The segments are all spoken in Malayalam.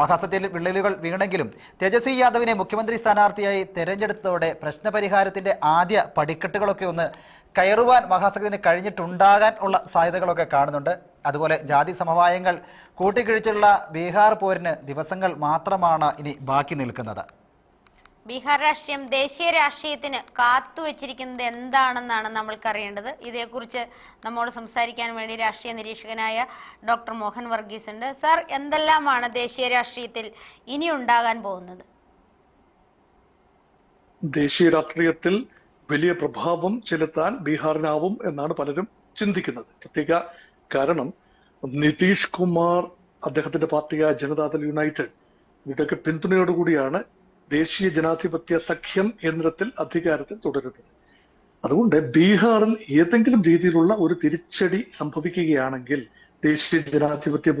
മഹാസത്യത്തിൽ വിള്ളലുകൾ വീണെങ്കിലും തേജസ്വി യാദവിനെ മുഖ്യമന്ത്രി സ്ഥാനാർത്ഥിയായി തെരഞ്ഞെടുത്തതോടെ പ്രശ്നപരിഹാരത്തിന്റെ ആദ്യ പടിക്കെട്ടുകളൊക്കെ ഒന്ന് കയറുവാൻ മഹാസഖ്യത്തിന് കഴിഞ്ഞിട്ടുണ്ടാകാൻ ഉള്ള സാധ്യതകളൊക്കെ കാണുന്നുണ്ട്. അതുപോലെ ജാതി സമവായങ്ങൾ കൂട്ടിക്കിഴിച്ചുള്ള ബീഹാർ പോരിന് ദിവസങ്ങൾ മാത്രമാണ് ഇനി ബാക്കി നിൽക്കുന്നത്. ബീഹാർ രാഷ്ട്രീയം ദേശീയ രാഷ്ട്രീയത്തിന് കാത്തുവച്ചിരിക്കുന്നത് എന്താണെന്നാണ് നമ്മൾക്കറിയേണ്ടത്. ഇതേക്കുറിച്ച് നമ്മോട് സംസാരിക്കാൻ വേണ്ടി രാഷ്ട്രീയ നിരീക്ഷകനായ ഡോക്ടർ മോഹൻ വർഗീസ് ഉണ്ട്. സാർ എന്തെല്ലാമാണ് ദേശീയ രാഷ്ട്രീയത്തിൽ ഇനി ഉണ്ടാകാൻ പോകുന്നത്? ദേശീയ രാഷ്ട്രീയത്തിൽ വലിയ പ്രഭാവം ചെലുത്താൻ ബീഹാറിനാവും എന്നാണ് പലരും ചിന്തിക്കുന്നത്. പ്രത്യേക കാരണം നിതീഷ് കുമാർ അദ്ദേഹത്തിന്റെ പാർട്ടിയായ ജനതാദൾ യുണൈറ്റഡ് ഇവരുടെയൊക്കെ പിന്തുണയോടുകൂടിയാണ് ദേശീയ ജനാധിപത്യ സഖ്യം എന്നിടത്തിൽ അധികാരത്തിൽ തുടരുന്നത് അതുകൊണ്ട് ബീഹാറിൽ ഏതെങ്കിലും രീതിയിലുള്ള ഒരു തിരിച്ചടി സംഭവിക്കുകയാണെങ്കിൽ ദേശീയ ജനാധിപത്യ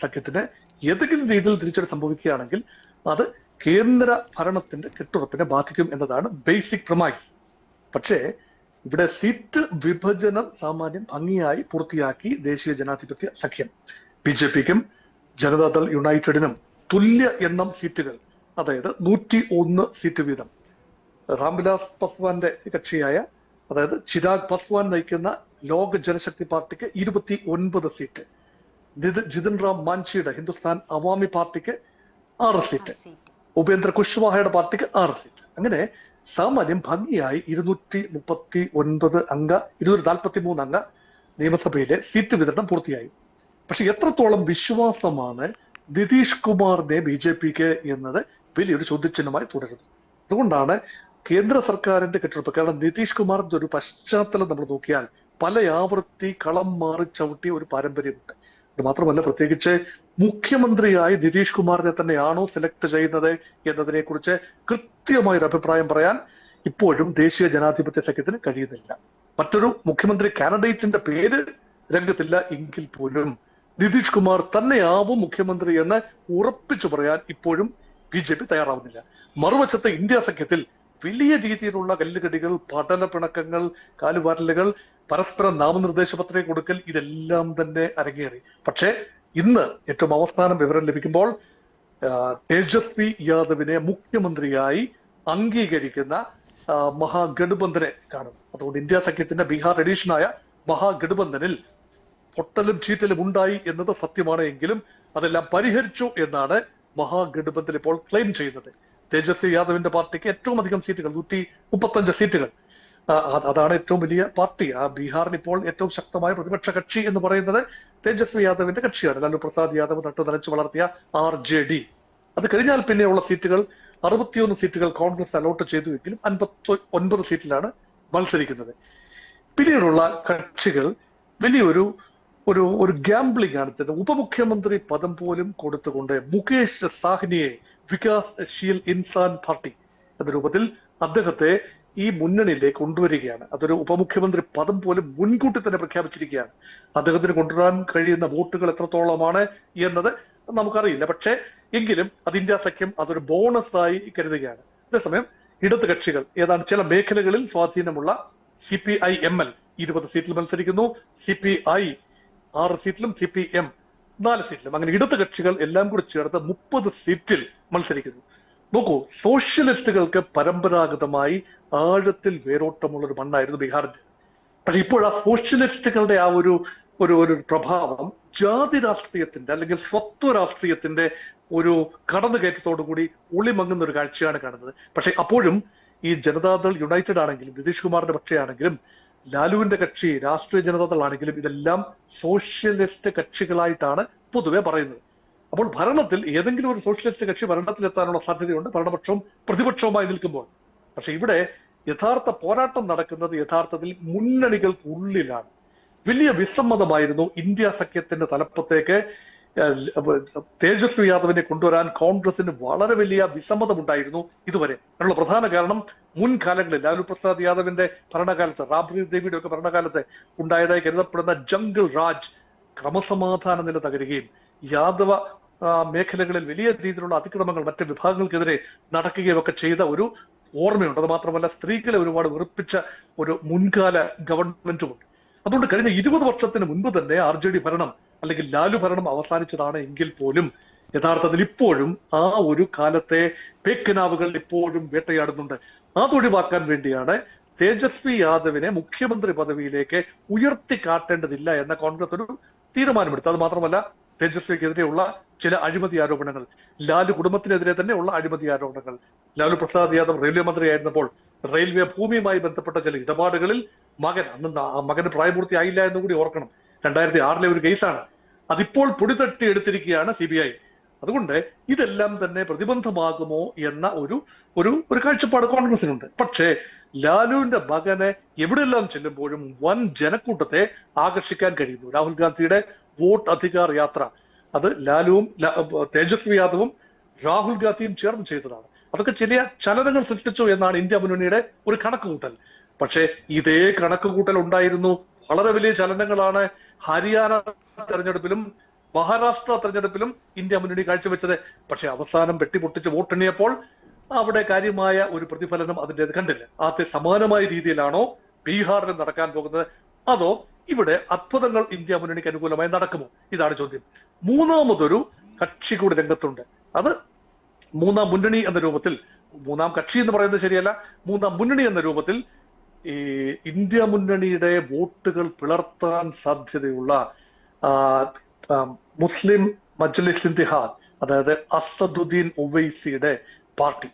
സഖ്യത്തിന് ഏതെങ്കിലും രീതിയിൽ തിരിച്ചടി സംഭവിക്കുകയാണെങ്കിൽ അത് കേന്ദ്ര ഭരണത്തിന്റെ കെട്ടുറപ്പിനെ ബാധിക്കും എന്നതാണ് ബേസിക് പ്രമൈസ്. പക്ഷേ ഇവിടെ സീറ്റ് വിഭജനം സാമാന്യം ഭംഗിയായി പൂർത്തിയാക്കി ദേശീയ ജനാധിപത്യ സഖ്യം. ബി ജെ പിക്കും ജനതാദൾ യുണൈറ്റഡിനും തുല്യ എണ്ണം സീറ്റുകൾ അതായത് നൂറ്റി ഒന്ന് സീറ്റ് വീതം. രാംവിലാസ് പസ്വാന്റെ കക്ഷിയായ അതായത് ചിരാഗ് പസ്വാൻ നയിക്കുന്ന ലോക ജനശക്തി പാർട്ടിക്ക് ഇരുപത്തി ഒൻപത് സീറ്റ്. ജിത്- ജിതിൻ റാം മാൻഷിയുടെ ഹിന്ദുസ്ഥാൻ അവാമി പാർട്ടിക്ക് ആറ് സീറ്റ്. ഉപേന്ദ്ര കുശ്വാഹയുടെ പാർട്ടിക്ക് ആറ് സീറ്റ്. അങ്ങനെ സാമാന്യം ഭംഗിയായി ഇരുന്നൂറ്റി മുപ്പത്തി ഒൻപത് അംഗ ഇരുന്നൂറ്റി നാൽപ്പത്തി മൂന്ന് അംഗ നിയമസഭയിലെ സീറ്റ് വിതരണം പൂർത്തിയായി. പക്ഷെ എത്രത്തോളം വിശ്വാസമാണ് നിതീഷ് കുമാറിനെ ബി ജെ പിക്ക് എന്നത് വലിയൊരു ചോദ്യചിഹ്നമായി തുടരുന്നു. അതുകൊണ്ടാണ് കേന്ദ്ര സർക്കാരിന്റെ കെട്ടിടപ്പ് കാരണം നിതീഷ് കുമാറിന്റെ ഒരു പശ്ചാത്തലം നമ്മൾ നോക്കിയാൽ പല ആവൃത്തി കളം മാറി ചവിട്ടിയ ഒരു പാരമ്പര്യമുണ്ട്. അത് മാത്രമല്ല പ്രത്യേകിച്ച് മുഖ്യമന്ത്രിയായി നിതീഷ് കുമാറിനെ തന്നെയാണോ സെലക്ട് ചെയ്യുന്നത് എന്നതിനെ കുറിച്ച് കൃത്യമായ ഒരു അഭിപ്രായം പറയാൻ ഇപ്പോഴും ദേശീയ ജനാധിപത്യ സഖ്യത്തിന് കഴിയുന്നില്ല. മറ്റൊരു മുഖ്യമന്ത്രി കാൻഡിഡേറ്റിന്റെ പേര് രംഗത്തില്ല എങ്കിൽ പോലും നിതീഷ് കുമാർ തന്നെയാവും മുഖ്യമന്ത്രി എന്ന് ഉറപ്പിച്ചു പറയാൻ ഇപ്പോഴും ബി ജെ പി തയ്യാറാവുന്നില്ല. മറുവശത്ത് ഇന്ത്യ സഖ്യത്തിൽ വലിയ രീതിയിലുള്ള കല്ലുകടികൾ പഠന പിണക്കങ്ങൾ കാലുവാരലുകൾ പരസ്പര നാമനിർദ്ദേശ പത്രിക കൊടുക്കൽ ഇതെല്ലാം തന്നെ അരങ്ങേറി. പക്ഷേ ഇന്ന് ഏറ്റവും അവസാനം വിവരം ലഭിക്കുമ്പോൾ തേജസ്വി യാദവിനെ മുഖ്യമന്ത്രിയായി അംഗീകരിക്കുന്ന മഹാഗഡ്ബന്ധനെ കാണും. അതുകൊണ്ട് ഇന്ത്യ സഖ്യത്തിന്റെ ബീഹാർ എഡീഷനായ മഹാഗഠബന്ധനിൽ പൊട്ടലും ചീറ്റലും ഉണ്ടായി എന്നത് സത്യമാണ് എങ്കിലും അതെല്ലാം പരിഹരിച്ചു എന്നാണ് മഹാഗഠബന്ധൻ ഇപ്പോൾ ക്ലെയിം ചെയ്യുന്നത്. തേജസ്വി യാദവിന്റെ പാർട്ടിക്ക് ഏറ്റവും അധികം സീറ്റുകൾ നൂറ്റി മുപ്പത്തഞ്ച് സീറ്റുകൾ. അതാണ് ഏറ്റവും വലിയ പാർട്ടി. ആ ബീഹാറിൽ ഇപ്പോൾ ഏറ്റവും ശക്തമായ പ്രതിപക്ഷ കക്ഷി എന്ന് പറയുന്നത് തേജസ്വി യാദവിന്റെ കക്ഷിയാണ്. ലാലു പ്രസാദ് യാദവ് നട്ടു നനച്ചു വളർത്തിയ ആർ ജെ ഡി. അത് കഴിഞ്ഞാൽ പിന്നെയുള്ള സീറ്റുകൾ അറുപത്തിയൊന്ന് സീറ്റുകൾ കോൺഗ്രസ് അലോട്ട് ചെയ്തുവെങ്കിലും അൻപത്തി ഒൻപത് സീറ്റിലാണ് മത്സരിക്കുന്നത്. പിന്നീടുള്ള കക്ഷികൾ വലിയൊരു ഒരു ഒരു ഗാംബ്ലിംഗ് ആണ് തന്നെ ഉപമുഖ്യമന്ത്രി പദം പോലും കൊടുത്തുകൊണ്ട് മുകേഷ് സാഹ്നിയെ വികാസ് ശീൽ ഇൻസാൻ പാർട്ടി എന്ന രൂപത്തിൽ അദ്ദേഹത്തെ ഈ മുന്നണിയിലേക്ക് കൊണ്ടുവരികയാണ്. അതൊരു ഉപമുഖ്യമന്ത്രി പദം പോലും മുൻകൂട്ടി തന്നെ പ്രഖ്യാപിച്ചിരിക്കുകയാണ്. അദ്ദേഹത്തിന് കൊണ്ടുവരാൻ കഴിയുന്ന വോട്ടുകൾ എത്രത്തോളമാണ് എന്നത് നമുക്കറിയില്ല. പക്ഷേ എങ്കിലും അത് ഇന്ത്യ സഖ്യം അതൊരു ബോണസ് ആയി കരുതുകയാണ്. അതേസമയം ഇടത് കക്ഷികൾ ഏതാണ്ട് ചില മേഖലകളിൽ സ്വാധീനമുള്ള C P I M L ഇരുപത് സീറ്റിൽ മത്സരിക്കുന്നു. സി പി ഐ ആറ് സീറ്റിലും സി പി എം നാല് സീറ്റിലും. അങ്ങനെ ഇടത് കക്ഷികൾ എല്ലാം കൂടി ചേർത്ത് മുപ്പത് സീറ്റിൽ മത്സരിക്കുന്നു. നോക്കൂ സോഷ്യലിസ്റ്റുകൾക്ക് പരമ്പരാഗതമായി ആഴത്തിൽ വേരോട്ടമുള്ള ഒരു മണ്ണായിരുന്നു ബീഹാറിന്റെ പക്ഷെ ഇപ്പോൾ ആ സോഷ്യലിസ്റ്റുകളുടെ ആ ഒരു ഒരു ഒരു പ്രഭാവം ജാതി രാഷ്ട്രീയത്തിന്റെ അല്ലെങ്കിൽ സ്വത്വ രാഷ്ട്രീയത്തിന്റെ ഒരു കടന്നുകയറ്റത്തോടു കൂടി ഒളിമങ്ങുന്ന ഒരു കാഴ്ചയാണ് കാണുന്നത്. പക്ഷെ അപ്പോഴും ഈ ജനതാദൾ യുണൈറ്റഡ് ആണെങ്കിലും നിതീഷ് കുമാറിന്റെ പക്ഷയാണെങ്കിലും ലാലുവിന്റെ കക്ഷി രാഷ്ട്രീയ ജനതാദളാണെങ്കിലും ഇതെല്ലാം സോഷ്യലിസ്റ്റ് കക്ഷികളായിട്ടാണ് പൊതുവെ പറയുന്നത്. അപ്പോൾ ഭരണത്തിൽ ഏതെങ്കിലും ഒരു സോഷ്യലിസ്റ്റ് കക്ഷി ഭരണത്തിൽ എത്താനുള്ള സാധ്യതയുണ്ട് ഭരണപക്ഷവും പ്രതിപക്ഷവുമായി നിൽക്കുമ്പോൾ. പക്ഷെ ഇവിടെ യഥാർത്ഥ പോരാട്ടം നടക്കുന്നത് യഥാർത്ഥത്തിൽ മുന്നണികൾക്കുള്ളിലാണ് വലിയ വിസമ്മതമായിരുന്നു ഇന്ത്യ സഖ്യത്തിന്റെ തലപ്പത്തേക്ക് തേജസ്വി യാദവിനെ കൊണ്ടുവരാൻ കോൺഗ്രസിന് വളരെ വലിയ വിസമ്മതമുണ്ടായിരുന്നു ഇതുവരെ. അതിനുള്ള പ്രധാന കാരണം മുൻകാലങ്ങളിൽ ലാലു പ്രസാദ് യാദവിന്റെ ഭരണകാലത്ത് റാബ്രി ദേവിയുടെ ഒക്കെ ഭരണകാലത്ത് ഉണ്ടായതായി കരുതപ്പെടുന്ന ജംഗിൾ രാജ് ക്രമസമാധാന നില തകരുകയും യാദവ മേഖലകളിൽ വലിയ രീതിയിലുള്ള അതിക്രമങ്ങൾ മറ്റ് വിഭാഗങ്ങൾക്കെതിരെ നടക്കുകയും ഒക്കെ ചെയ്ത ഒരു ഓർമ്മയുണ്ട്. അത് മാത്രമല്ല സ്ത്രീകളെ ഒരുപാട് വെറുപ്പിച്ച ഒരു മുൻകാല ഗവൺമെന്റുമുണ്ട്. അതുകൊണ്ട് കഴിഞ്ഞ ഇരുപത് വർഷത്തിന് മുൻപ് തന്നെ ആർ ഭരണം അല്ലെങ്കിൽ ലാലു ഭരണം അവസാനിച്ചതാണ് എങ്കിൽ പോലും യഥാർത്ഥത്തിൽ ഇപ്പോഴും ആ ഒരു കാലത്തെ പേക്കിനാവുകൾ ഇപ്പോഴും വേട്ടയാടുന്നുണ്ട്. അതൊഴിവാക്കാൻ വേണ്ടിയാണ് തേജസ്വി യാദവിനെ മുഖ്യമന്ത്രി പദവിയിലേക്ക് ഉയർത്തി കാട്ടേണ്ടതില്ല എന്ന കോൺഗ്രസ് ഒരു തീരുമാനമെടുത്തു. അത് മാത്രമല്ല തേജസ്വിക്കെതിരെയുള്ള ചില അഴിമതി ആരോപണങ്ങൾ ലാലു കുടുംബത്തിനെതിരെ തന്നെ ഉള്ള അഴിമതി ആരോപണങ്ങൾ. ലാലു പ്രസാദ് യാദവ് റെയിൽവേ മന്ത്രിയായിരുന്നപ്പോൾ റെയിൽവേ ഭൂമിയുമായി ബന്ധപ്പെട്ട ചില ഇടപാടുകളിൽ മകൻ അന്ന് മകന് പ്രായപൂർത്തിയായില്ല എന്ന് കൂടി ഓർക്കണം. രണ്ടായിരത്തി ആറിലെ ഒരു കേസാണ്. അതിപ്പോൾ പൊടിതട്ടി എടുത്തിരിക്കുകയാണ് സി ബി ഐ. അതുകൊണ്ട് ഇതെല്ലാം തന്നെ പ്രതിബന്ധമാകുമോ എന്ന ഒരു ഒരു ഒരു കാഴ്ചപ്പാട് കോൺഗ്രസിനുണ്ട്. പക്ഷേ ലാലുവിന്റെ മകനെ എവിടെയെല്ലാം ചെല്ലുമ്പോഴും വൻ ജനക്കൂട്ടത്തെ ആകർഷിക്കാൻ കഴിയുന്നു. രാഹുൽ ഗാന്ധിയുടെ വോട്ട് അധികാർ യാത്ര. അത് ലാലുവും തേജസ്വി യാദവും രാഹുൽ ഗാന്ധിയും ചേർന്ന് ചെയ്തതാണ്. അതൊക്കെ ചില ചലനങ്ങൾ സൃഷ്ടിച്ചു എന്നാണ് ഇന്ത്യ മുന്നണിയുടെ ഒരു കണക്കുകൂട്ടൽ. പക്ഷേ ഇതേ കണക്കുകൂട്ടൽ ഉണ്ടായിരുന്നു വളരെ വലിയ ചലനങ്ങളാണ് ഹരിയാന തെരഞ്ഞെടുപ്പിലും മഹാരാഷ്ട്ര തെരഞ്ഞെടുപ്പിലും ഇന്ത്യ മുന്നണി കാഴ്ചവെച്ചത്. പക്ഷെ അവസാനം വെട്ടിപ്പൊട്ടിച്ച് വോട്ടെണ്ണിയപ്പോൾ അവിടെ കാര്യമായ ഒരു പ്രതിഫലനം അതിന്റെ കണ്ടില്ല. ആദ്യ സമാനമായ രീതിയിലാണോ ബീഹാറിൽ നടക്കാൻ പോകുന്നത്? അതോ ഇവിടെ അത്ഭുതങ്ങൾ ഇന്ത്യ മുന്നണിക്ക് അനുകൂലമായി നടക്കുമോ? ഇതാണ് ചോദ്യം. മൂന്നാമതൊരു കക്ഷി കൂടി രംഗത്തുണ്ട്. അത് മൂന്നാം മുന്നണി എന്ന രൂപത്തിൽ മൂന്നാം കക്ഷി എന്ന് പറയുന്നത് ശരിയല്ല മൂന്നാം മുന്നണി എന്ന രൂപത്തിൽ ഈ ഇന്ത്യ മുന്നണിയുടെ വോട്ടുകൾ പിളർത്താൻ സാധ്യതയുള്ള മുസ്ലിം മജ്ലിസ് ഇന്തിഹാദ് അതായത് അസദുദ്ദീൻ ഒവൈസിയുടെ പാർട്ടി.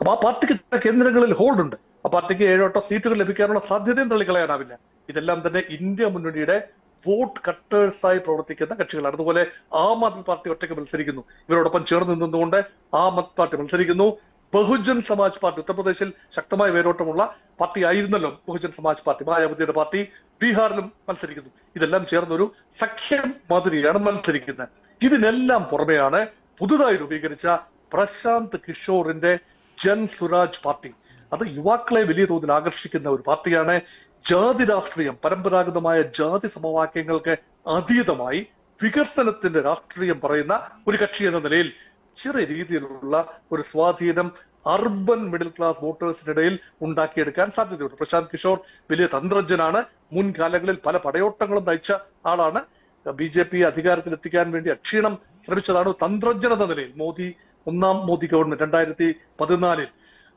അപ്പൊ ആ പാർട്ടിക്ക് കേന്ദ്രങ്ങളിൽ ഹോൾഡ് ഉണ്ട്. ആ പാർട്ടിക്ക് ഏഴോട്ടോ സീറ്റുകൾ ലഭിക്കാനുള്ള സാധ്യതയും തള്ളിക്കളയാനാവില്ല. ഇതെല്ലാം തന്നെ ഇന്ത്യ മുന്നണിയുടെ വോട്ട് കട്ടേഴ്സായി പ്രവർത്തിക്കുന്ന കക്ഷികളാണ്. അതുപോലെ ആം ആദ്മി പാർട്ടി ഒറ്റയ്ക്ക് മത്സരിക്കുന്നു. ഇവരോടൊപ്പം ചേർന്ന് നിന്നുകൊണ്ട് ആം ആദ്മി പാർട്ടി മത്സരിക്കുന്നു. ബഹുജൻ സമാജ് പാർട്ടി ഉത്തർപ്രദേശിൽ ശക്തമായ വേരോട്ടമുള്ള പാർട്ടി ആയിരുന്നല്ലോ ബഹുജൻ സമാജ് പാർട്ടി. മായാവതിയുടെ പാർട്ടി ബീഹാറിലും മത്സരിക്കുന്നു. ഇതെല്ലാം ചേർന്ന ഒരു സഖ്യം മാതിരിയാണ് മത്സരിക്കുന്നത്. ഇതിനെല്ലാം പുറമെയാണ് പുതുതായി രൂപീകരിച്ച പ്രശാന്ത് കിഷോറിന്റെ ജൻ സുരാജ് പാർട്ടി. അത് യുവാക്കളെ വലിയ തോതിൽ ആകർഷിക്കുന്ന ഒരു പാർട്ടിയാണ്. ജാതി രാഷ്ട്രീയം പരമ്പരാഗതമായ ജാതി സമവാക്യങ്ങൾക്ക് അതീതമായി വികസനത്തിന്റെ രാഷ്ട്രീയം പറയുന്ന ഒരു കക്ഷി എന്ന നിലയിൽ ചെറിയ രീതിയിലുള്ള ഒരു സ്വാധീനം അർബൻ മിഡിൽ ക്ലാസ് വോട്ടേഴ്സിനിടയിൽ ഉണ്ടാക്കിയെടുക്കാൻ സാധ്യതയുണ്ട്. പ്രശാന്ത് കിഷോർ വലിയ തന്ത്രജ്ഞനാണ്. മുൻകാലങ്ങളിൽ പല പടയോട്ടങ്ങളും നയിച്ച ആളാണ്. ബി ജെ പി അധികാരത്തിൽ എത്തിക്കാൻ വേണ്ടി അക്ഷീണം ശ്രമിച്ചതാണ് തന്ത്രജ്ഞൻ എന്ന നിലയിൽ മോദി ഒന്നാം മോദി ഗവൺമെന്റ് രണ്ടായിരത്തി പതിനാലിൽ.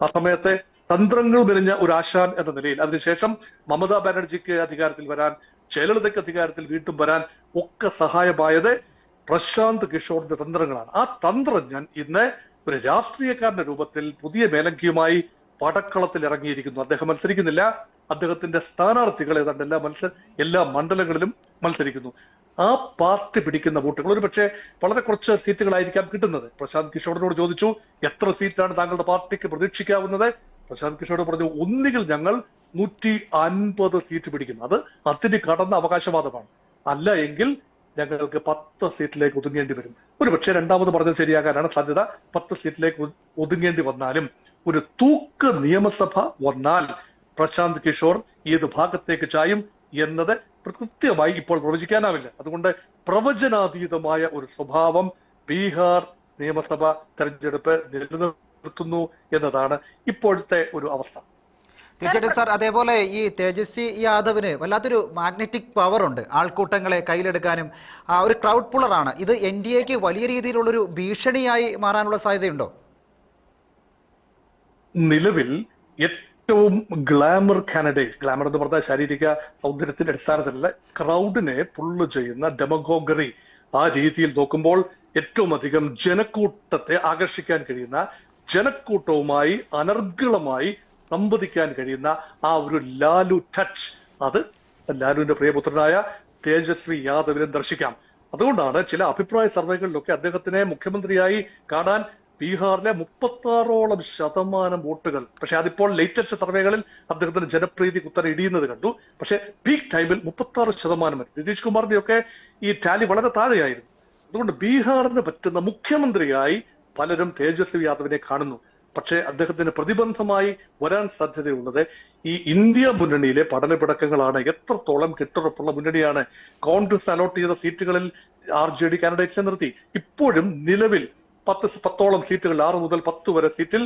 ആ സമയത്തെ തന്ത്രങ്ങൾ മെരിഞ്ഞ ഒരു ആശാൻ എന്ന നിലയിൽ. അതിനുശേഷം മമതാ ബാനർജിക്ക് അധികാരത്തിൽ വരാൻ ജയലളിതയ്ക്ക് അധികാരത്തിൽ വീണ്ടും വരാൻ ഒക്കെ സഹായമായത് പ്രശാന്ത് കിഷോറിന്റെ തന്ത്രങ്ങളാണ്. ആ തന്ത്രം ഞാൻ ഇന്ന് ഒരു രാഷ്ട്രീയക്കാരന്റെ രൂപത്തിൽ പുതിയ മേലങ്കിയുമായി പടക്കളത്തിൽ ഇറങ്ങിയിരിക്കുന്നു. അദ്ദേഹം മത്സരിക്കുന്നില്ല. അദ്ദേഹത്തിന്റെ സ്ഥാനാർത്ഥികൾ ഏതാണ്ട് എല്ലാ മത്സര എല്ലാ മണ്ഡലങ്ങളിലും മത്സരിക്കുന്നു. ആ പാർട്ടി പിടിക്കുന്ന വോട്ടുകൾ ഒരു പക്ഷേ വളരെ കുറച്ച് സീറ്റുകളായിരിക്കാം കിട്ടുന്നത്. പ്രശാന്ത് കിഷോറിനോട് ചോദിച്ചു എത്ര സീറ്റാണ് താങ്കളുടെ പാർട്ടിക്ക് പ്രതീക്ഷിക്കാവുന്നത്? പ്രശാന്ത് കിഷോർ പറഞ്ഞു ഒന്നുകിൽ ഞങ്ങൾ നൂറ്റി അൻപത് സീറ്റ് പിടിക്കുന്നു. അത് അതിന് കടന്ന അവകാശവാദമാണ്. അല്ല എങ്കിൽ ഞങ്ങൾക്ക് പത്ത് സീറ്റിലേക്ക് ഒതുങ്ങേണ്ടി വരും. ഒരു പക്ഷേ രണ്ടാമത് പറഞ്ഞത് ശരിയാകാനാണ് സാധ്യത. പത്ത് സീറ്റിലേക്ക് ഒതുങ്ങേണ്ടി വന്നാലും ഒരു തൂക്ക് നിയമസഭ വന്നാൽ പ്രശാന്ത് കിഷോർ ഏത് ഭാഗത്തേക്ക് ചായും എന്നത് കൃത്യമായി ഇപ്പോൾ പ്രവചിക്കാനാവില്ല. അതുകൊണ്ട് പ്രവചനാതീതമായ ഒരു സ്വഭാവം ബീഹാർ നിയമസഭ തെരഞ്ഞെടുപ്പ് നിലനിർത്തുന്നു എന്നതാണ് ഇപ്പോഴത്തെ ഒരു അവസ്ഥ. തീർച്ചയായിട്ടും സാർ അതേപോലെ ഈ തേജസ്വി യാദവിന് വല്ലാത്തൊരു മാഗ്നറ്റിക് പവർ ഉണ്ട്. ആൾക്കൂട്ടങ്ങളെ കയ്യിലെടുക്കാനും ആ, ഒരു ക്രൗഡ് പുള്ളറാണ് ഇത് എൻ ഡി എക്ക് വലിയ രീതിയിലുള്ളൊരു ഭീഷണിയായി മാറാനുള്ള സാധ്യതയുണ്ടോ? നിലവിൽ ഏറ്റവും ഗ്ലാമർ കാൻഡിഡേറ്റ് ഗ്ലാമർ എന്ന് പറഞ്ഞാൽ ശാരീരിക സൗന്ദര്യത്തിന്റെ അടിസ്ഥാനത്തിലല്ല ക്രൗഡിനെ പുള്ള് ചെയ്യുന്ന ഡെമഗോഗറി ആ രീതിയിൽ നോക്കുമ്പോൾ ഏറ്റവും അധികം ജനക്കൂട്ടത്തെ ആകർഷിക്കാൻ കഴിയുന്ന ജനക്കൂട്ടവുമായി അനർഗളമായി സംവദിക്കാൻ കഴിയുന്ന ആ ഒരു ലാലു ടച്ച് അത് ലാലുവിന്റെ പ്രിയപുത്രനായ തേജസ്വി യാദവിനെ ദർശിക്കാം. അതുകൊണ്ടാണ് ചില അഭിപ്രായ സർവേകളിലൊക്കെ അദ്ദേഹത്തിനെ മുഖ്യമന്ത്രിയായി കാണാൻ ബീഹാറിലെ മുപ്പത്തി ആറോളം ശതമാനം വോട്ടുകൾ. പക്ഷെ അതിപ്പോൾ ലേറ്റസ്റ്റ് സർവേകളിൽ അദ്ദേഹത്തിന് ജനപ്രീതി കുത്തനെ ഇടിയുന്നത് കണ്ടു. പക്ഷെ പീക്ക് ടൈമിൽ മുപ്പത്തി ആറ് ശതമാനം വരെ. നിതീഷ് കുമാറിന്റെ ഒക്കെ ഈ ടാലി വളരെ താഴെയായിരുന്നു. അതുകൊണ്ട് ബീഹാറിന് പറ്റുന്ന മുഖ്യമന്ത്രിയായി പലരും തേജസ്വി യാദവിനെ കാണുന്നു. പക്ഷേ അദ്ദേഹത്തിന് പ്രതിബന്ധമായി വരാൻ സാധ്യതയുള്ളത് ഈ ഇന്ത്യ മുന്നണിയിലെ പഠനപിടക്കങ്ങളാണ്. എത്രത്തോളം കെട്ടുറപ്പുള്ള മുന്നണിയാണ്. കോൺഗ്രസ് അലോട്ട് ചെയ്ത സീറ്റുകളിൽ ആർ ജെ ഡി കാൻഡിഡേറ്റ്സിനെ നിർത്തി. ഇപ്പോഴും നിലവിൽ പത്ത് പത്തോളം സീറ്റുകൾ ആറ് മുതൽ പത്ത് വരെ സീറ്റിൽ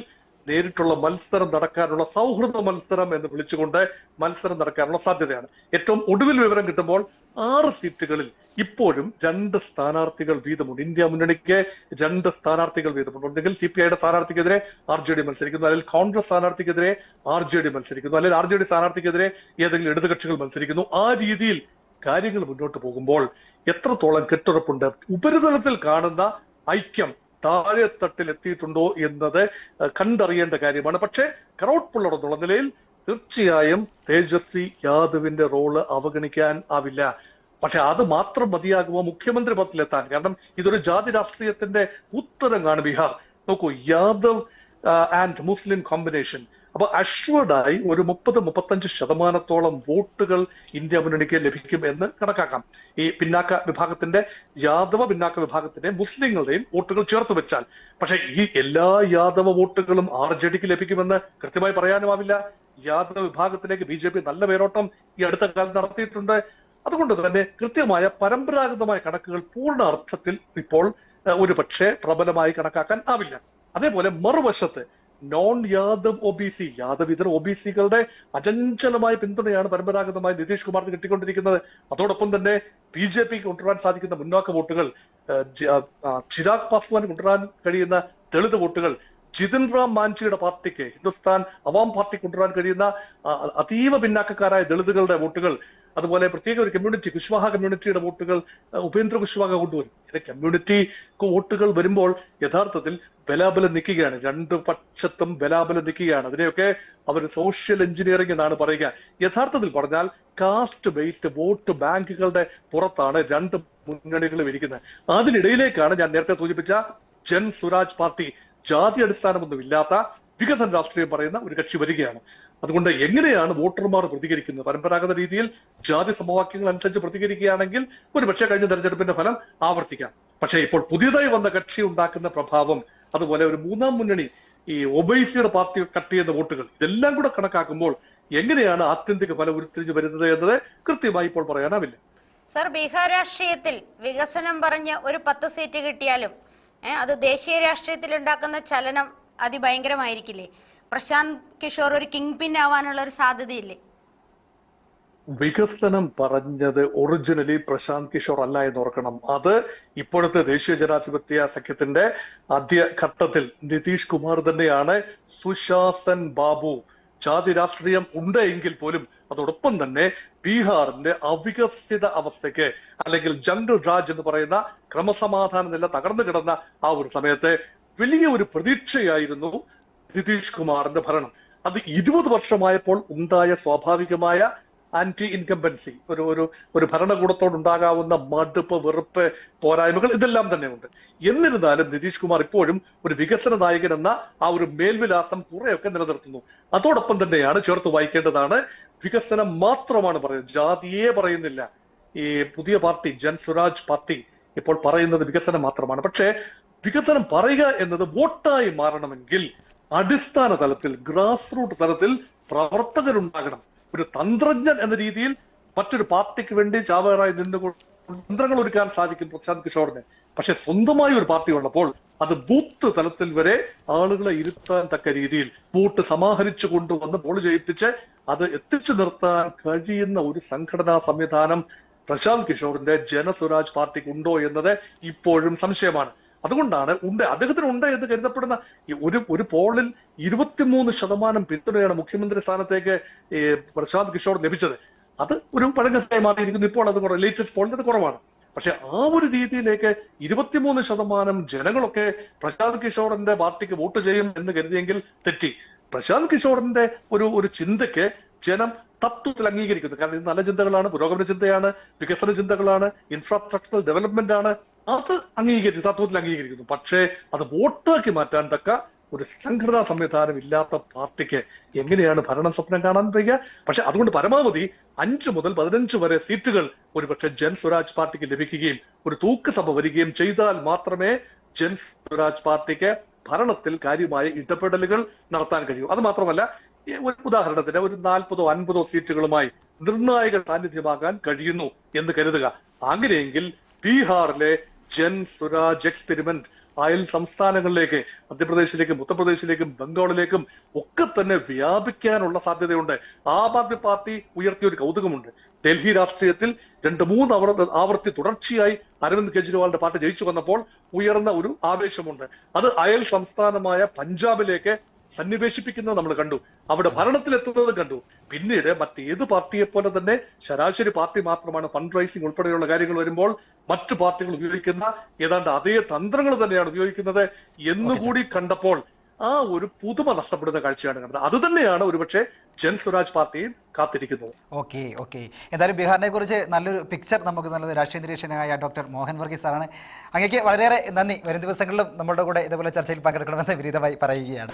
നേരിട്ടുള്ള മത്സരം നടക്കാനുള്ള സൗഹൃദ മത്സരം എന്ന് വിളിച്ചുകൊണ്ട് മത്സരം നടക്കാനുള്ള സാധ്യതയാണ്. ഏറ്റവും ഒടുവിൽ വിവരം കിട്ടുമ്പോൾ ആറ് സീറ്റുകളിൽ ഇപ്പോഴും രണ്ട് സ്ഥാനാർത്ഥികൾ വീതമുണ്ട്. ഇന്ത്യ മുന്നണിക്ക് രണ്ട് സ്ഥാനാർത്ഥികൾ വീതമുണ്ട്. ഒന്നുകിൽ സി പി ഐയുടെ സ്ഥാനാർത്ഥിക്കെതിരെ ആർ ജെ ഡി മത്സരിക്കുന്നു. അല്ലെങ്കിൽ കോൺഗ്രസ് സ്ഥാനാർത്ഥിക്കെതിരെ ആർ ജെ ഡി മത്സരിക്കുന്നു. അല്ലെങ്കിൽ ആർ ജെ ഡി സ്ഥാനാർത്ഥിക്കെതിരെ ഏതെങ്കിലും ഇടതുകക്ഷികൾ മത്സരിക്കുന്നു. ആ രീതിയിൽ കാര്യങ്ങൾ മുന്നോട്ട് പോകുമ്പോൾ എത്രത്തോളം കെട്ടുറപ്പുണ്ട്. ഉപരിതലത്തിൽ കാണുന്ന ഐക്യം താഴെത്തട്ടിൽ എത്തിയിട്ടുണ്ടോ എന്നത് കണ്ടറിയേണ്ട കാര്യമാണ്. പക്ഷേ കറോട്ട് പുള്ളർ എന്നുള്ള നിലയിൽ തീർച്ചയായും തേജസ്വി യാദവിന്റെ റോൾ അവഗണിക്കാൻ ആവില്ല. പക്ഷെ അത് മാത്രം മതിയാകുമോ മുഖ്യമന്ത്രി പദത്തിലെത്താൻ കാരണം ഇതൊരു ജാതി രാഷ്ട്രീയത്തിന്റെ ഉത്തരങ്ങാണ് ബീഹാർ. നോക്കൂ യാദവ് ആൻഡ് മുസ്ലിം കോമ്പിനേഷൻ അപ്പൊ അഷ്വർഡായി ഒരു മുപ്പത് മുപ്പത്തഞ്ച് ശതമാനത്തോളം വോട്ടുകൾ ഇന്ത്യ മുന്നണിക്ക് ലഭിക്കും എന്ന് കണക്കാക്കാം. ഈ പിന്നാക്ക വിഭാഗത്തിന്റെ യാദവ പിന്നാക്ക വിഭാഗത്തിന്റെ മുസ്ലിങ്ങളുടെയും വോട്ടുകൾ ചേർത്ത് വെച്ചാൽ. പക്ഷേ ഈ എല്ലാ യാദവ വോട്ടുകളും ആർ ജെ ഡിക്ക് ലഭിക്കുമെന്ന് കൃത്യമായി പറയാനുമാവില്ല. യാദവ വിഭാഗത്തിലേക്ക് ബി ജെ പി നല്ല പേരോട്ടം ഈ അടുത്ത കാലത്ത് നടത്തിയിട്ടുണ്ട്. അതുകൊണ്ട് തന്നെ കൃത്യമായ പരമ്പരാഗതമായ കണക്കുകൾ പൂർണ അർത്ഥത്തിൽ ഇപ്പോൾ ഒരു പക്ഷേ പ്രബലമായി കണക്കാക്കാൻ ആവില്ല. അതേപോലെ മറുവശത്ത് non Yadav O B C Yadav ഇതര ഒ ബി സികളുടെ അചഞ്ചലമായ പിന്തുണയാണ് പരമ്പരാഗതമായി നിതീഷ് കുമാറിന് കിട്ടിക്കൊണ്ടിരിക്കുന്നത്. അതോടൊപ്പം തന്നെ ബി ജെ പിക്ക് കൊണ്ടുവരാൻ സാധിക്കുന്ന മുന്നോക്ക വോട്ടുകൾ ചിരാഗ് പാസ്വാന് കൊണ്ടുവരാൻ കഴിയുന്ന ദളിത് വോട്ടുകൾ ജിതിൻ റാം മാഞ്ചിയുടെ പാർട്ടിക്ക് ഹിന്ദുസ്ഥാൻ അവാം പാർട്ടി കൊണ്ടുവരാൻ കഴിയുന്ന അതീവ പിന്നാക്കക്കാരായ ദളിതുകളുടെ വോട്ടുകൾ അതുപോലെ പ്രത്യേക ഒരു കമ്മ്യൂണിറ്റി കുശ്വാഹ കമ്മ്യൂണിറ്റിയുടെ വോട്ടുകൾ ഉപേന്ദ്ര കുശ്വാഹ കൊണ്ടുവരും. ഇങ്ങനെ കമ്മ്യൂണിറ്റി വോട്ടുകൾ വരുമ്പോൾ യഥാർത്ഥത്തിൽ ബലാബലം നിൽക്കുകയാണ്. രണ്ട് പക്ഷത്തും ബലാബലം നിൽക്കുകയാണ്. അതിനെയൊക്കെ അവർ സോഷ്യൽ എഞ്ചിനീയറിംഗ് എന്നാണ് പറയുക. യഥാർത്ഥത്തിൽ പറഞ്ഞാൽ കാസ്റ്റ് ബേസ്ഡ് വോട്ട് ബാങ്കുകളുടെ പുറത്താണ് രണ്ട് മുന്നണികളും ഇരിക്കുന്നത്. അതിനിടയിലേക്കാണ് ഞാൻ നേരത്തെ സൂചിപ്പിച്ച ജൻ സുരാജ് പാർട്ടി. ജാതി അടിസ്ഥാനമൊന്നുമില്ലാത്ത വികസന രാഷ്ട്രീയം പറയുന്ന ഒരു കക്ഷി വരികയാണ്. അതുകൊണ്ട് എങ്ങനെയാണ് വോട്ടർമാർ പ്രതികരിക്കുന്നത്? പരമ്പരാഗത രീതിയിൽ ജാതി സമവാക്യങ്ങൾ അനുസരിച്ച് പ്രതികരിക്കുകയാണെങ്കിൽ ഒരു പക്ഷേ കഴിഞ്ഞ തെരഞ്ഞെടുപ്പിന്റെ ഫലം ആവർത്തിക്കാം. പക്ഷേ ഇപ്പോൾ പുതിയതായി വന്ന കക്ഷി ഉണ്ടാക്കുന്ന പ്രഭാവം അതുപോലെ ഒരു മൂന്നാം മുന്നണി ഈ ഒബൈസിയുടെ പാർട്ടി കട്ട് ചെയ്യുന്ന വോട്ടുകൾ ഇതെല്ലാം കൂടെ കണക്കാക്കുമ്പോൾ എങ്ങനെയാണ് ആത്യന്തിക ഫലം ഉരുത്തിരിഞ്ഞു വരുന്നത് എന്നത് കൃത്യമായി ഇപ്പോൾ പറയാനാവില്ല. സർ ബീഹാർ രാഷ്ട്രീയത്തിൽ വികസനം പറഞ്ഞ് ഒരു പത്ത് സീറ്റ് കിട്ടിയാലും അത് ദേശീയ രാഷ്ട്രീയത്തിൽ ഉണ്ടാക്കുന്ന ചലനം അതിഭയങ്കരമായിരിക്കില്ലേ? പ്രശാന്ത് കിഷോർ ഒരു കിങ് പിൻ ആവാനുള്ള ഒരു സാധ്യതയില്ലേ? വികസനം പറഞ്ഞത് ഒറിജിനലി പ്രശാന്ത് കിഷോർ അല്ല എന്ന് ഓർക്കണം. അത് ഇപ്പോഴത്തെ ദേശീയ ജനാധിപത്യ സഖ്യത്തിന്റെ ആദ്യ ഘട്ടത്തിൽ നിതീഷ് കുമാർ തന്നെയാണ് സുശാസൻ ബാബു. ജാതി രാഷ്ട്രീയം ഉണ്ട് എങ്കിൽ പോലും അതോടൊപ്പം തന്നെ ബീഹാറിന്റെ അവികസിത അവസ്ഥയ്ക്ക് അല്ലെങ്കിൽ ജംഗിൾ രാജ് എന്ന് പറയുന്ന ക്രമസമാധാന നില തകർന്നു കിടന്ന ആ ഒരു സമയത്ത് വലിയ ഒരു പ്രതീക്ഷയായിരുന്നു നിതീഷ് കുമാറിന്റെ ഭരണം. അത് ഇരുപത് വർഷമായപ്പോൾ ഉണ്ടായ സ്വാഭാവികമായ ആന്റി ഇൻകംബൻസി ഒരു ഒരു ഒരു ഭരണകൂടത്തോട് ഉണ്ടാകാവുന്ന മടുപ്പ് വെറുപ്പ് പോരായ്മകൾ ഇതെല്ലാം തന്നെ ഉണ്ട് എന്നിരുന്നാലും നിതീഷ് കുമാർ ഇപ്പോഴും ഒരു വികസന നായകൻ എന്ന ആ ഒരു മേൽവിലാസം കുറെയൊക്കെ നിലനിർത്തുന്നു. അതോടൊപ്പം തന്നെയാണ് ചേർത്ത് വായിക്കേണ്ടതാണ് വികസനം മാത്രമാണ് പറയുന്നത്. ജാതിയെ പറയുന്നില്ല. ഈ പുതിയ പാർട്ടി ജൻ സ്വരാജ് പാർട്ടി ഇപ്പോൾ പറയുന്നത് വികസനം മാത്രമാണ്. പക്ഷേ വികസനം പറയുക എന്നത് വോട്ടായി മാറണമെങ്കിൽ അടിസ്ഥാന തലത്തിൽ ഗ്രാസ് റൂട്ട് തലത്തിൽ പ്രവർത്തകരുണ്ടാകണം. ഒരു തന്ത്രജ്ഞൻ എന്ന രീതിയിൽ മറ്റൊരു പാർട്ടിക്ക് വേണ്ടി ചാവേറായി നിന്നുകൊണ്ട് തന്ത്രങ്ങൾ ഒരുക്കാൻ സാധിക്കും പ്രശാന്ത് കിഷോറിന്. പക്ഷെ സ്വന്തമായി ഒരു പാർട്ടി ഉള്ളപ്പോൾ അത് ബൂത്ത് തലത്തിൽ വരെ ആളുകളെ ഇരുത്താൻ തക്ക രീതിയിൽ ബൂട്ട് സമാഹരിച്ചു കൊണ്ടുവന്ന് പോൾ ചെയ്യിപ്പിച്ച് അത് എത്തിച്ചു നിർത്താൻ കഴിയുന്ന ഒരു സംഘടനാ സംവിധാനം പ്രശാന്ത് കിഷോറിന്റെ ജനസ്വരാജ് പാർട്ടിക്ക് ഉണ്ടോ എന്നത് ഇപ്പോഴും സംശയമാണ്. അതുകൊണ്ടാണ് ഉണ്ട് അദ്ദേഹത്തിന് ഉണ്ട് എന്ന് കരുതപ്പെടുന്ന ഒരു ഒരു പോളിൽ ഇരുപത്തിമൂന്ന് ശതമാനം പിന്തുണയാണ് മുഖ്യമന്ത്രി സ്ഥാനത്തേക്ക് പ്രശാന്ത് കിഷോർ ലഭിച്ചത്. അത് ഒരു പഴങ്കത്തായി മാറിയിരിക്കുന്നു ഇപ്പോൾ അത് ലേറ്റസ്റ്റ് പോളിൽ അത് കുറവാണ്. പക്ഷെ ആ ഒരു രീതിയിലേക്ക് ഇരുപത്തിമൂന്ന് ശതമാനം ജനങ്ങളൊക്കെ പ്രശാന്ത് കിഷോറിന്റെ പാർട്ടിക്ക് വോട്ട് ചെയ്യും എന്ന് കരുതിയെങ്കിൽ തെറ്റി. പ്രശാന്ത് കിഷോറിന്റെ ഒരു ഒരു ചിന്തയ്ക്ക് ജനം തത്വത്തിൽ അംഗീകരിക്കുന്നു കാരണം ഇത് നല്ല ചിന്തകളാണ് പുരോഗമന ചിന്തയാണ് വികസന ചിന്തകളാണ് ഇൻഫ്രാസ്ട്രക്ചറൽ ഡെവലപ്മെന്റ് ആണ്. അത് അംഗീകരിക്കുന്നു തത്വത്തിൽ അംഗീകരിക്കുന്നു. പക്ഷേ അത് വോട്ടാക്കി മാറ്റാൻ തക്ക ഒരു സംഘടനാ സംവിധാനം ഇല്ലാത്ത പാർട്ടിക്ക് എങ്ങനെയാണ് ഭരണ സ്വപ്നം കാണാൻ കഴിയുക പക്ഷെ അതുകൊണ്ട് പരമാവധി അഞ്ച് മുതൽ പതിനഞ്ച് വരെ സീറ്റുകൾ ഒരുപക്ഷെ ജൻ സ്വരാജ് പാർട്ടിക്ക് ലഭിക്കുകയും ഒരു തൂക്ക് സഭ വരികയും ചെയ്താൽ മാത്രമേ ജൻ സ്വരാജ് പാർട്ടിക്ക് ഭരണത്തിൽ കാര്യമായ ഇടപെടലുകൾ നടത്താൻ കഴിയൂ. അത് മാത്രമല്ല ഉദാഹരണത്തിന് ഒരു നാൽപ്പതോ അൻപതോ സീറ്റുകളുമായി നിർണായക സാന്നിധ്യമാകാൻ കഴിയുന്നു എന്ന് കരുതുക. അങ്ങനെയെങ്കിൽ ബീഹാറിലെ ജൻ സ്വരാജ് എക്സ്പെരിമെന്റ് അയൽ സംസ്ഥാനങ്ങളിലേക്ക് മധ്യപ്രദേശിലേക്കും ഉത്തർപ്രദേശിലേക്കും ബംഗാളിലേക്കും ഒക്കെ തന്നെ വ്യാപിക്കാനുള്ള സാധ്യതയുണ്ട്. ആം ആദ്മി പാർട്ടി ഉയർത്തിയ ഒരു കൗതുകമുണ്ട്. ഡൽഹി രാഷ്ട്രീയത്തിൽ രണ്ട് മൂന്ന് അവർ ആവർത്തി തുടർച്ചയായി അരവിന്ദ് കെജ്രിവാളിന്റെ പാർട്ടി ജയിച്ചു വന്നപ്പോൾ ഉയർന്ന ഒരു ആവേശമുണ്ട്. അത് അയൽ സംസ്ഥാനമായ പഞ്ചാബിലേക്ക് സന്നിവേശിപ്പിക്കുന്നത് നമ്മൾ കണ്ടു. അവിടെ ഭരണത്തിലെത്തുന്നത് കണ്ടു. പിന്നീട് മറ്റേത് പാർട്ടിയെ പോലെ തന്നെ ശരാശരി പാർട്ടി മാത്രമാണ് ഫണ്ട് റൈസിംഗ് ഉൾപ്പെടെയുള്ള കാര്യങ്ങൾ വരുമ്പോൾ മറ്റു പാർട്ടികൾ ഉപയോഗിക്കുന്ന ഏതാണ്ട് അതേ തന്ത്രങ്ങൾ തന്നെയാണ് ഉപയോഗിക്കുന്നത് എന്നുകൂടി കണ്ടപ്പോൾ ആ ഒരു പുതുമ നഷ്ടപ്പെടുന്ന കാഴ്ചയാണ് കണ്ടത്. അത് തന്നെയാണ് ഒരുപക്ഷെ ജൻ സ്വരാജ് പാർട്ടിയും കാത്തിരിക്കുന്നത്. Okay okay. എന്തായാലും ബീഹാറിനെ കുറിച്ച് നല്ലൊരു പിക്ചർ നമുക്ക് നല്ലത് രാഷ്ട്രീയ നിരീക്ഷകനായ ഡോക്ടർ മോഹൻ വർഗീസ് സാറാണ്. അങ്ങേക്ക് വളരെയേറെ നന്ദി. വരും ദിവസങ്ങളിലും നമ്മുടെ കൂടെ ഇതുപോലെ ചർച്ചയിൽ പങ്കെടുക്കണമെന്ന് വിരീതമായി പറയുകയാണ്.